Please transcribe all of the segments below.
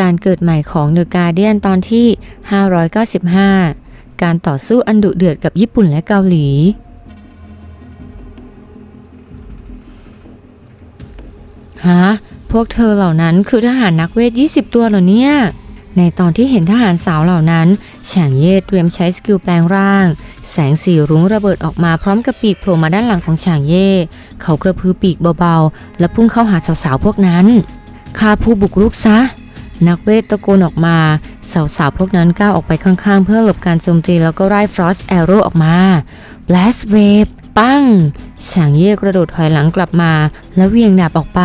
การเกิดใหม่ของเดอะการเดียนตอนที่ 595 การต่อสู้อันดุเดือดกับญี่ปุ่นและเกาหลี ฮะ พวกเธอเหล่านั้นคือทหารนักเวท 20 ตัวเหรอเนี่ย ในตอนที่เห็นทหารสาวเหล่านั้นฉางเย่เตรียมใช้สกิลแปลงร่าง แสงสีรุ้งระเบิดออกมาพร้อมกับปีกโผล่มาด้านหลังของฉางเย่เขากระพือปีกเบาๆ และพุ่งเข้าหาสาวๆพวกนั้นฆ่าผู้บุกรุกซะ นักเวทตะโกนออกมา สาวๆพวกนั้นก้าวออกไปข้างๆ เพื่อหลบการโจมตีแล้วก็ไล่ฟรอสแอโร่ออกมา Blast Wave ปั้ง ฉางเย่กระโดดถอยหลังกลับมา แล้วเวียงดาบออกไป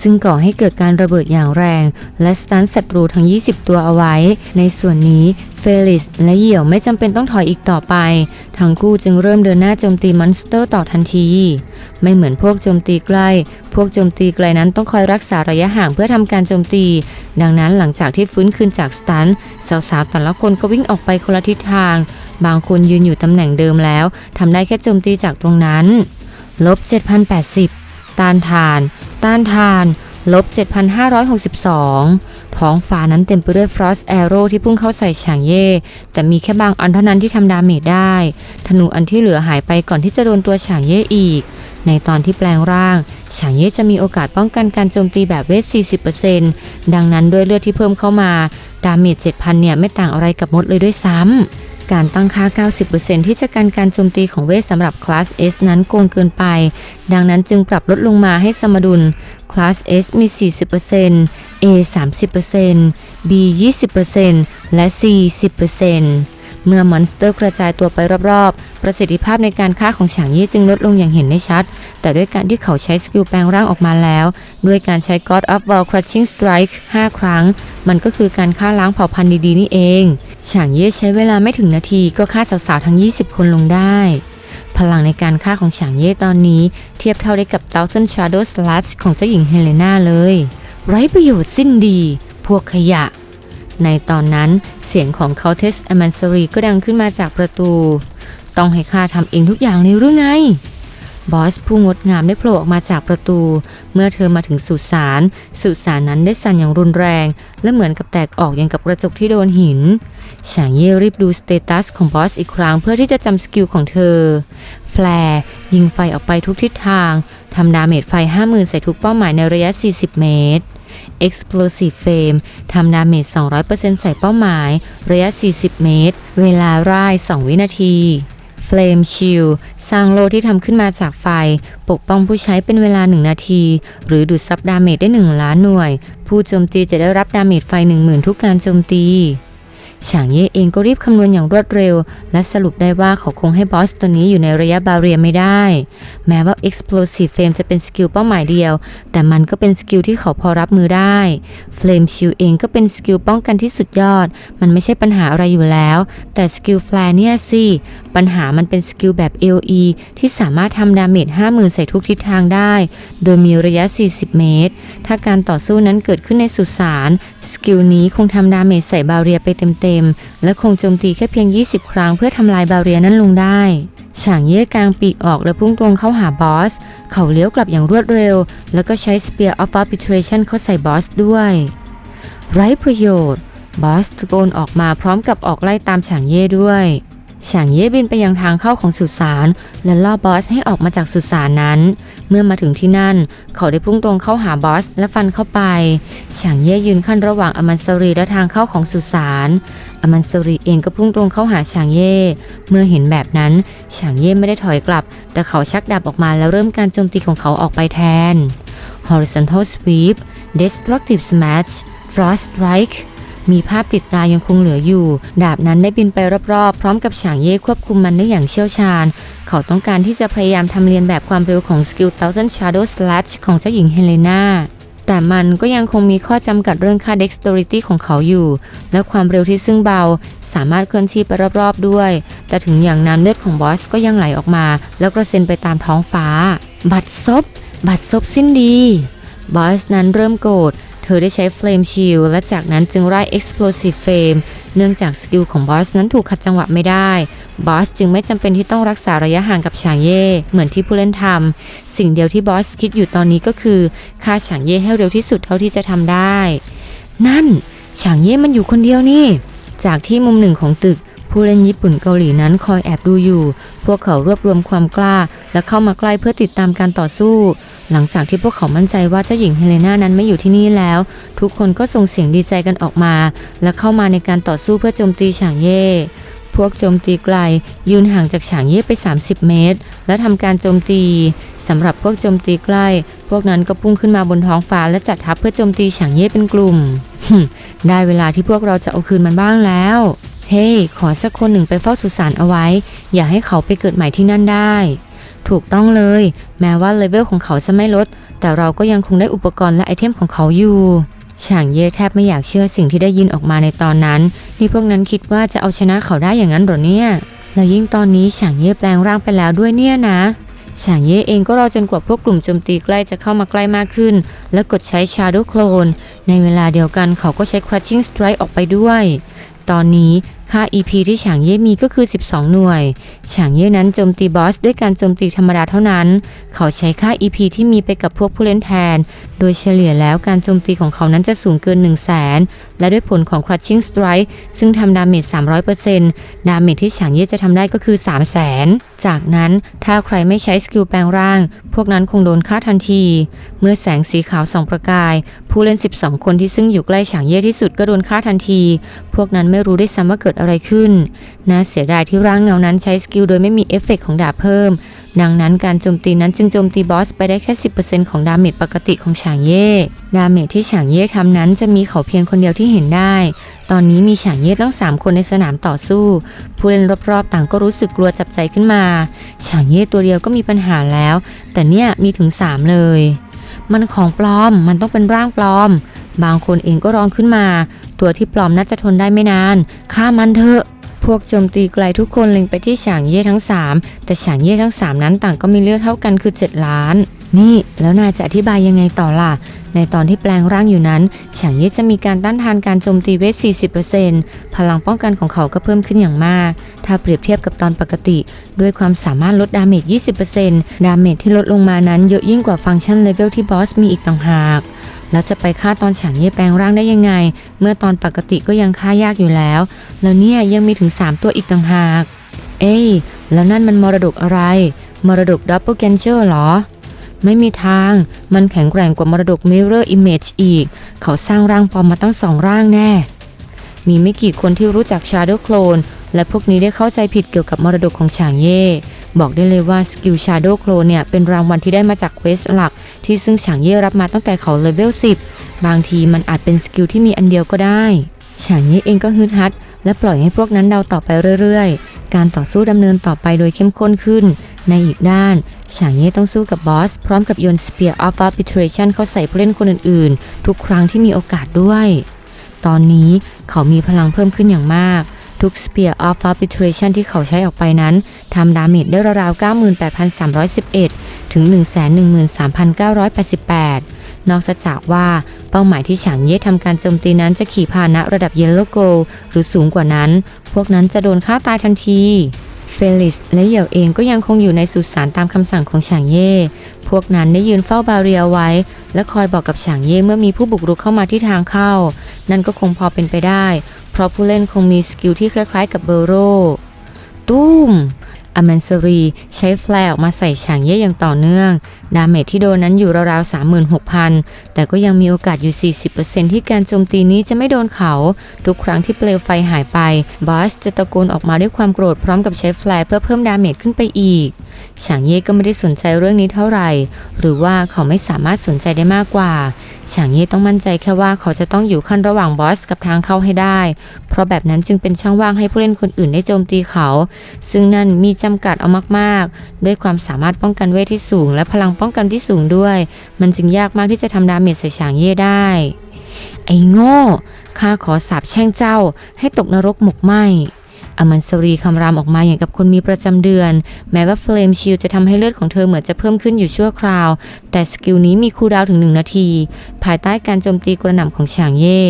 ซึ่งก่อให้เกิดการระเบิดอย่างแรง และสตันศัตรูทั้ง 20 ตัวเอาไว้ ในส่วนนี้เฟลิสและเหยี่ยวไม่จำเป็นต้องถอยอีกต่อไป ทั้งคู่จึงเริ่มเดินหน้าโจมตีมอนสเตอร์ต่อทันที ไม่เหมือนพวกโจมตีใกล้ พวกโจมตีไกลนั้นต้องคอยรักษาระยะห่างเพื่อทำการโจมตี ดังนั้นหลังจากที่ฟื้นคืนจากสตันสาวๆแต่ละคนก็วิ่งออกไปคนละทิศทาง บางคนยืนอยู่ตำแหน่งเดิมแล้วทำได้แค่โจมตีจากตรงนั้น ลบ7,080 ต้านทาน ต้านทาน ลบ 7,562 ท้องฟ้านั้นเต็มไปด้วยฟรอสแอโร่ที่พุ่งเข้าใส่ฉางเย่ แต่มีแค่บางอันเท่านั้นที่ทำดาเมจได้ ธนูอันที่เหลือหายไปก่อนที่จะโดนตัวฉางเย่อีก ในตอนที่แปลงร่าง ฉางเย่จะมีโอกาสป้องกันการโจมตีแบบเวท 40%ดังนั้นด้วยเลือดที่เพิ่มเข้ามา ดาเมจ 7,000 เนี่ยไม่ต่างอะไรกับมดเลยด้วยซ้ำ การตั้งค่า 90%ที่จะกันการโจมตีของเวทสำหรับคลาส S นั้นโกงเกินไป ดังนั้นจึงปรับลดลงมาให้สมดุล คลาส S มี 40% A 30% B 20%และ C 10% เมื่อมอนสเตอร์กระจายตัวไปรอบๆ ประสิทธิภาพในการฆ่าของฉางยี่จึงลดลงอย่างเห็นได้ชัด แต่ด้วยการที่เขาใช้สกิลแปลงร่างออกมาแล้ว ด้วยการใช้ God of War Crushing Strike 5 ครั้ง มันก็คือการฆ่าล้างเผ่าพันธุ์ดีๆนี่เอง ฉางเย่ใช้เวลาไม่ถึงนาทีก็ฆ่าสาวๆทั้ง 20 คนลงได้พลังในการฆ่าของฉางเย่ตอนนี้ เทียบเท่าได้กับ Thousand Shadow Slash ของเจ้าหญิงเฮเลนาเลย ไร้ประโยชน์สิ้นดี พวกขยะ ในตอนนั้น สียงของเคาเทสอแมนซรีก็ดังขึ้นมาจากประตู ต้องให้ข้าทำเองทุกอย่างเลยหรือไง บอสผู้งดงามได้โผล่ออกมาจากประตู เมื่อเธอมาถึงสุสาน สุสานนั้นได้สั่นอย่างรุนแรง และเหมือนกับแตกออกอย่างกับกระจกที่โดนหินฉางเย่รีบดูสเตตัสของบอสอีกครั้งเพื่อที่จะจำสกิลของเธอแฟร์ยิงไฟออกไปทุกทิศทางทำดาเมจไฟ 50,000 ใส่ทุกเป้าหมายในระยะ 40 เมตร Explosive Flame ทำดาเมจ 200%ใส่เป้าหมาย ระยะ 40 เมตร เวลาร่าย 2 วินาที Flame Shield สร้างโลที่ทำขึ้นมาจากไฟ ปกป้องผู้ใช้เป็นเวลา 1 นาที หรือดูดซับดาเมจได้ 1 ล้านหน่วย ผู้โจมตีจะได้รับดาเมจไฟ 10,000 ทุกการโจมตี ฉางเย่เองก็รีบคำนวณอย่างรวดเร็ว และสรุปได้ว่าเขาคงให้บอสตัวนี้อยู่ในระยะบาเรียไม่ได้ แม้ว่า Explosive Flame จะเป็นสกิลเป้าหมายเดียว แต่มันก็เป็นสกิลที่เขาพอรับมือได้ Flame Shield เองก็เป็นสกิลป้องกันที่สุดยอด มันไม่ใช่ปัญหาอะไรอยู่แล้ว แต่สกิล Flare เนี่ยสิ ปัญหามันเป็นสกิลแบบ AoE ที่สามารถทำดาเมจ50,000ใส่ทุกทิศทางได้ โดยมีระยะ 40 เมตร ถ้าการต่อสู้นั้นเกิดขึ้นในสุสาน สกิลนี้คงทำดาเมจใส่บาเรียไปเต็มๆ และคงโจมตีแค่เพียง 20 ครั้งเพื่อทำลายบาเรียนั้นลงได้ฉางเย่กลางปีกออกและพุ่งตรงเข้าหาบอส เขาเลี้ยวกลับอย่างรวดเร็ว แล้วก็ใช้ Spear of Arbitration เข้าใส่บอสด้วย ไร้ประโยชน์ บอสตะโกนออกมาพร้อมกับออกไล่ตามฉางเย่ด้วย ฉางเย่บินไปยังทางเข้าของสุสานและล่อบอสให้ออกมาจากสุสานนั้น เมื่อมาถึงที่นั่น เขาได้พุ่งตรงเข้าหาบอสและฟันเข้าไปฉางเย่ยืนขั้นระหว่างอมันสรีและทางเข้าของสุสานอมันสรีเองก็พุ่งตรงเข้าหาฉางเย่เมื่อเห็นแบบนั้นฉางเย่ไม่ได้ถอยกลับ แต่เขาชักดาบออกมาแล้วเริ่มการโจมตีของเขาออกไปแทน horizontal sweep destructive smash frost strike มีภาพติดตายังคงเหลืออยู่ ดาบนั้นได้บินไปรอบๆ พร้อมกับฉางเย่ควบคุมมันได้อย่างเชี่ยวชาญ เขาต้องการที่จะพยายามทำเลียนแบบความเร็วของสกิล Thousand Shadow Slash ของเจ้าหญิงเฮเลนาแต่มันก็ยังคงมีข้อจำกัดเรื่องค่า dexterity ของเขาอยู่ และความเร็วที่ซึ่งเบา สามารถเคลื่อนที่ไปรอบๆด้วย แต่ถึงอย่างนั้นเลือดของบอสก็ยังไหลออกมา แล้วกระเซ็นไปตามท้องฟ้า บัดซบ บัดซบสิ้นดี บอสนั้นเริ่มโกรธ เธอได้ใช้ Flame Shield และจากนั้นจึงไล่ Explosive Flame เนื่องจากสกิลของบอสนั้นถูกขัดจังหวะไม่ได้ บอสจึงไม่จำเป็นที่ต้องรักษาระยะห่างกับฉางเย่เหมือนที่ผู้เล่นทำสิ่งเดียวที่บอสคิดอยู่ตอนนี้ก็คือฆ่าฉางเย่ให้เร็วที่สุดเท่าที่จะทำได้ นั่นฉางเย่มันอยู่คนเดียวนี่ จากที่มุมหนึ่งของตึก ผู้เล่นญี่ปุ่นเกาหลีนั้นคอยแอบดูอยู่ พวกเขารวบรวมความกล้า และเข้ามาใกล้เพื่อติดตามการต่อสู้ หลังจากที่พวกเขามั่นใจว่าเจ้าหญิงเฮเลนานั้นไม่อยู่ที่นี่แล้ว ทุกคนก็ส่งเสียงดีใจกันออกมา และเข้ามาในการต่อสู้เพื่อโจมตีฉางเย่พวกโจมตีไกล ยืนห่างจากฉางเย่ไป 30 เมตร และทำการโจมตีสำหรับพวกโจมตีใกล้ พวกนั้นก็พุ่งขึ้นมาบนท้องฟ้าและจัดทัพเพื่อโจมตีฉางเย่เป็นกลุ่ม ได้เวลาที่พวกเราจะเอาคืนมันบ้างแล้ว เฮ้ hey, ขอสักคนหนึ่งไปเฝ้าสุสานเอาไว้ อย่าให้เขาไปเกิดใหม่ที่นั่นได้ ถูกต้องเลย แม้ว่าเลเวลของเขาจะไม่ลด แต่เราก็ยังคงได้อุปกรณ์และไอเทมของเขาอยู่ฉางเย่แทบไม่อยากเชื่อสิ่งที่ได้ยินออกมาในตอนนั้น นี่พวกนั้นคิดว่าจะเอาชนะเขาได้อย่างนั้นหรอเนี่ย แล้วยิ่งตอนนี้ฉางเย่แปลงร่างไปแล้วด้วยเนี่ยนะ ฉางเย่เองก็รอจนกว่าพวกกลุ่มโจมตีใกล้จะเข้ามาใกล้มากขึ้น และกดใช้ Shadow Clone ในเวลาเดียวกันเขาก็ใช้ Crushing Strike ออกไปด้วย ตอนนี้ ค่า EP ที่ฉางเย่มีก็คือ 12 หน่วย ฉางเย่นั้นโจมตีบอสด้วยการโจมตีธรรมดาเท่านั้น เขาใช้ค่า EP ที่มีไปกับพวกผู้เล่นแทน โดยเฉลี่ยแล้วการโจมตีของเขานั้นจะสูงเกิน 1 0 0 0 0แสนและด้วยผลของ Crushing Strike ซึ่งทำดาเมจ 300%ดาเมจที่ฉางเย่จะทำได้ก็คือ 3 0 0แสนจากนั้นถ้าใครไม่ใช้สกิลแปลงร่าง พวกนั้นคงโดนฆ่าทันที เมื่อแสงสีขาวส่องประกาย ผู้เล่น 12 คนที่ซึ่งอยู่ใกล้ฉางเย่ที่สุดก็โดนฆ่าทันที พวกนั้นไม่รู้ได้ซ้ำว่าเกิดอะไรขึ้นน่าเสียดายที่ร่างเงานั้นใช้สกิลโดยไม่มีเอฟเฟกของดาบเพิ่ม ดังนั้นการโจมตีนั้นจึงโจมตีบอสไปได้แค่ 10%ของดาเมจปกติของฉางเย่ ดาเมจที่ฉางเย่ทำนั้นจะมีเขาเพียงคนเดียวที่เห็นได้ ตอนนี้มีฉางเย่ตั้ง 3 คนในสนามต่อสู้ ผู้เล่นรอบๆ ต่างก็รู้สึกกลัวจับใจขึ้นมา ฉางเย่ตัวเดียวก็มีปัญหาแล้ว แต่เนี่ยมีถึง 3 เลย มันของปลอม มันต้องเป็นร่างปลอม บางคนเองก็ร้องขึ้นมา ตัวที่ปลอมน่าจะทนได้ไม่นานฆ่ามันเถอะพวกโจมตีไกลทุกคนเล็งไปที่ฉางเย่ทั้ง 3 แต่ฉางเย่ทั้ง 3 นั้นต่างก็มีเลือดเท่ากันคือ 7 ล้าน นี่แล้วนายจะอธิบายยังไงต่อล่ะ ในตอนที่แปลงร่างอยู่นั้นฉางเย่จะมีการต้านทานการโจมตีเวท 40%พลังป้องกันของเขาก็เพิ่มขึ้นอย่างมาก ถ้าเปรียบเทียบกับตอนปกติ ด้วยความสามารถลดดาเมจ 20%ดาเมจที่ลดลงมานั้นเยอะยิ่งกว่าฟังก์ชันเลเวลที่บอสมีอีกต่างหาก แล้วจะไปฆ่าตอนฉางเย่แปลงร่างได้ยังไง เมื่อตอนปกติก็ยังฆ่ายากอยู่แล้ว แล้วเนี่ยยังมีถึง 3 ตัวอีกต่างหาก เอ้ยแล้วนั่นมันมรดกอะไร มรดกดับเบิลแกนเจอร์หรอ ไม่มีทาง มันแข็งแกร่งกว่ามรดก Mirror Image อีก เขาสร้างร่างปลอมมาตั้งสองร่างแน่ มีไม่กี่คนที่รู้จัก Shadow Clone และพวกนี้ได้เข้าใจผิดเกี่ยวกับมรดกของฉางเย่ บอกได้เลยว่าสกิล Shadow Clone เนี่ยเป็นรางวัลที่ได้มาจากเควสหลัก ที่ซึ่งฉางเย่รับมาตั้งแต่เขาเลเวล10 บางทีมันอาจเป็นสกิลที่มีอันเดียวก็ได้ฉางเย่เองก็ฮึดฮัด และปล่อยให้พวกนั้นเดาต่อไปเรื่อยๆ การต่อสู้ดำเนินต่อไปโดยเข้มข้นขึ้น ในอีกด้านฉางเย่ต้องสู้กับบอส พร้อมกับโยน Spear of Arbitration เข้าใส่ผู้เล่นคนอื่นๆ ทุกครั้งที่มีโอกาสด้วย ตอนนี้เขามีพลังเพิ่มขึ้นอย่างมาก ทุก Spear of Arbitration ที่เขาใช้ออกไปนั้นทำดาเมจได้ราวๆ 98,311 ถึง 113,988 นอกจากว่าเป้าหมายที่ฉางเย่ทำการโจมตีนั้นจะขี่พานะระดับ Yellow Gold หรือสูงกว่านั้น พวกนั้นจะโดนฆ่าตายทันทีเฟลิสและเหยี่ยวเองก็ยังคงอยู่ในสุสานตามคำสั่งของฉางเย่ พวกนั้นได้ยืนเฝ้าบาเรียไว้ และคอยบอกกับฉางเย่เมื่อมีผู้บุกรุกเข้ามาที่ทางเข้า นั่นก็คงพอเป็นไปได้ เพราะผู้เล่นคงมีสกิลที่คล้ายๆกับเบอร์โรตุ้ม อแมนซรีใช้แฟลออกมาใส่ฉางเย่อย่างต่อเนื่อง ดาเมจที่โดนนั้นอยู่ราวๆ36,000 แต่ก็ยังมีโอกาสอยู่ 40%ที่การโจมตีนี้จะไม่โดนเขา ทุกครั้งที่เปลวไฟหายไป บอสจะตะโกนออกมาด้วยความโกรธพร้อมกับใช้แฟลเพื่อเพิ่มดาเมจขึ้นไปอีก ฉางเย่ก็ไม่ได้สนใจเรื่องนี้เท่าไหร่ หรือว่าเขาไม่สามารถสนใจได้มากกว่าฉางเย่ต้องมั่นใจแค่ว่าเขาจะต้องอยู่ขั้นระหว่างบอสกับทางเข้าให้ได้ เพราะแบบนั้นจึงเป็นช่องว่างให้ผู้เล่นคนอื่นได้โจมตีเขา ซึ่งนั่นมีจำกัดเอามากๆ ด้วยความสามารถป้องกันเวทที่สูง และพลังป้องกันที่สูงด้วย มันจึงยากมากที่จะทำดาเมจใส่ฉางเย่ได้ ไอ้โง่ ข้าขอสาบแช่งเจ้าให้ตกนรกหมกไหม อมันสรีคำรามออกมาอย่างกับคนมีประจำเดือน แม้ว่าเฟลมชิลจะทำให้เลือดของเธอเหมือนจะเพิ่มขึ้นอยู่ชั่วคราว แต่สกิลนี้มีคูลดาวน์ถึง 1 นาที ภายใต้การโจมตีกระหน่ำของฉางเย่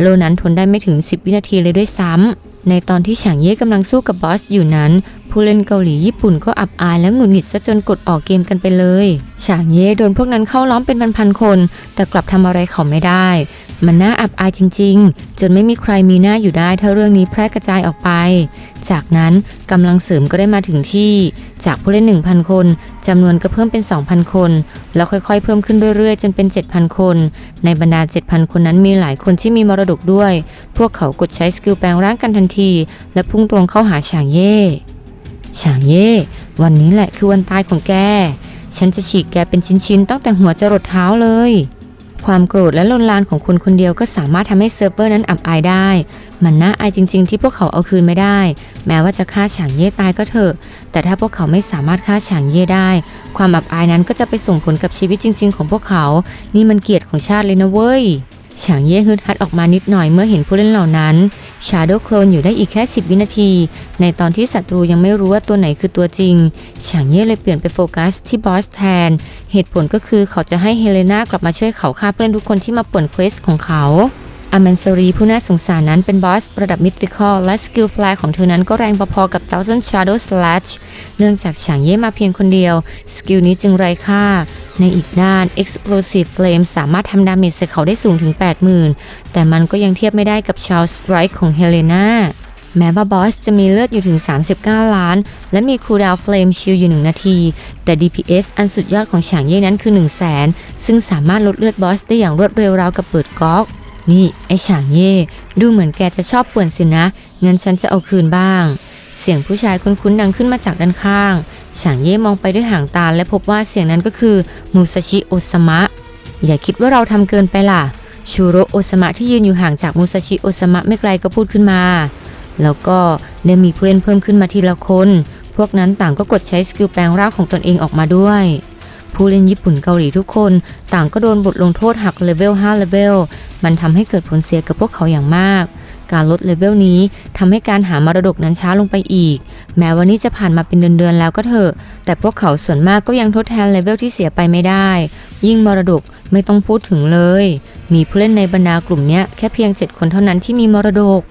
โลนั้นทนได้ไม่ถึง 10 วินาทีเลยด้วยซ้ำ ในตอนที่ฉางเย่กำลังสู้กับบอสอยู่นั้น ผู้เล่นเกาหลีญี่ปุ่นก็อับอายและหงุดหงิดซะจนกดออกเกมกันไปเลย ฉางเย่โดนพวกนั้นเข้าล้อมเป็นพันๆคน แต่กลับทำอะไรเขาไม่ได้ มันน่าอับอายจริง ๆ จนไม่มีใครมีหน้าอยู่ได้ถ้าเรื่องนี้แพร่กระจายออกไป จากนั้นกำลังเสริมก็ได้มาถึงที่ จากผู้เล่น 1,000 คนจำนวนก็เพิ่มเป็น 2,000 คน แล้วค่อยๆ เพิ่มขึ้นเรื่อยๆ จนเป็น 7,000 คน ในบรรดา 7,000 คนนั้นมีหลายคนที่มีมรดกด้วย พวกเขากดใช้สกิลแปลงร่างกันทันที และพุ่งตรงเข้าหาฉางเย่ฉางเย่วันนี้แหละคือวันตายของแก ฉันจะฉีกแกเป็นชิ้นๆตั้งแต่หัวจรดเท้าเลย ความโกรธและลนลานของคนคนเดียวก็สามารถทำให้เซิร์ฟเวอร์นั้นอับอายได้ มันน่าอายจริง ๆ ที่พวกเขาเอาคืนไม่ได้ แม้ว่าจะฆ่าฉางเย่ตายก็เถอะ แต่ถ้าพวกเขาไม่สามารถฆ่าฉางเย่ได้ ความอับอายนั้นก็จะไปส่งผลกับชีวิตจริง ๆ ของพวกเขา นี่มันเกียรติของชาติเลยนะเว้ยฉางเย่ฮึดฮัดออกมานิดหน่อยเมื่อเห็นผู้เล่นเหล่านั้น ชาโดว์โคลนอยู่ได้อีกแค่ 10 วินาที ในตอนที่ศัตรูยังไม่รู้ว่าตัวไหนคือตัวจริง ฉางเย่เลยเปลี่ยนไปโฟกัสที่บอสแทน เหตุผลก็คือเขาจะให้เฮเลนากลับมาช่วยเขาฆ่าเพื่อนทุกคนที่มาป่วนเควสของเขา อามันซรีผู้น่าสงสารนั้นเป็นบอสระดับมิติคอลและสกิลฟลของเธอนั้นก็แรงพอๆกับ Thousand Shadow Slash เนื่องจากฉางเย่มาเพียงคนเดียว สกิลนี้จึงไร้ค่า ในอีกด้าน Explosive Flame สามารถทำดาเมจใส่เขาได้สูงถึง 80,000 แต่มันก็ยังเทียบไม่ได้กับชาวสไตรค์ของเฮเลนาแม้ว่าบอสจะมีเลือดอยู่ถึง 39 ล้าน และมีคูลดาวเฟลมชิลอยู่ 1 นาที แต่ DPS อันสุดยอดของฉางเย่นั้นคือ 1 0 0 0 0แสนซึ่งสามารถลดเลือดบอสได้อย่างรวดเร็วราวกับเปิดก๊อก นี่ไอฉางเย่ดูเหมือนแกจะชอบป่วนสินะเงั้นฉันจะเอาคืนบ้าง เสียงผู้ชายคุ้นๆดังขึ้นมาจากด้านข้าง ฉางเย่มองไปด้วยหางตาและพบว่าเสียงนั้นก็คือมูซาชิโอซามะ อย่าคิดว่าเราทำเกินไปล่ะ ชูโรโอซามะที่ยืนอยู่ห่างจากมูซาชิโอซามะไม่ไกลก็พูดขึ้นมา แล้วก็ได้มีผู้เล่นเพิ่มขึ้นมาทีละคน พวกนั้นต่างก็กดใช้สกิลแปลงร่างของตนเองออกมาด้วย ผู้เล่นญี่ปุ่นเกาหลีทุกคน ต่างก็โดนบทลงโทษหักเลเวล 5 เลเวล มันทำให้เกิดผลเสียกับพวกเขาอย่างมาก การลดเลเวลนี้ทำให้การหามรดกนั้นช้าลงไปอีก แม้วันนี้จะผ่านมาเป็นเดือนๆแล้วก็เถอะ แต่พวกเขาส่วนมากก็ยังทดแทนเลเวลที่เสียไปไม่ได้ ยิ่งมรดกไม่ต้องพูดถึงเลย มีผู้เล่นในบรรดากลุ่มนี้แค่เพียง 7 คนเท่านั้นที่มีมรดก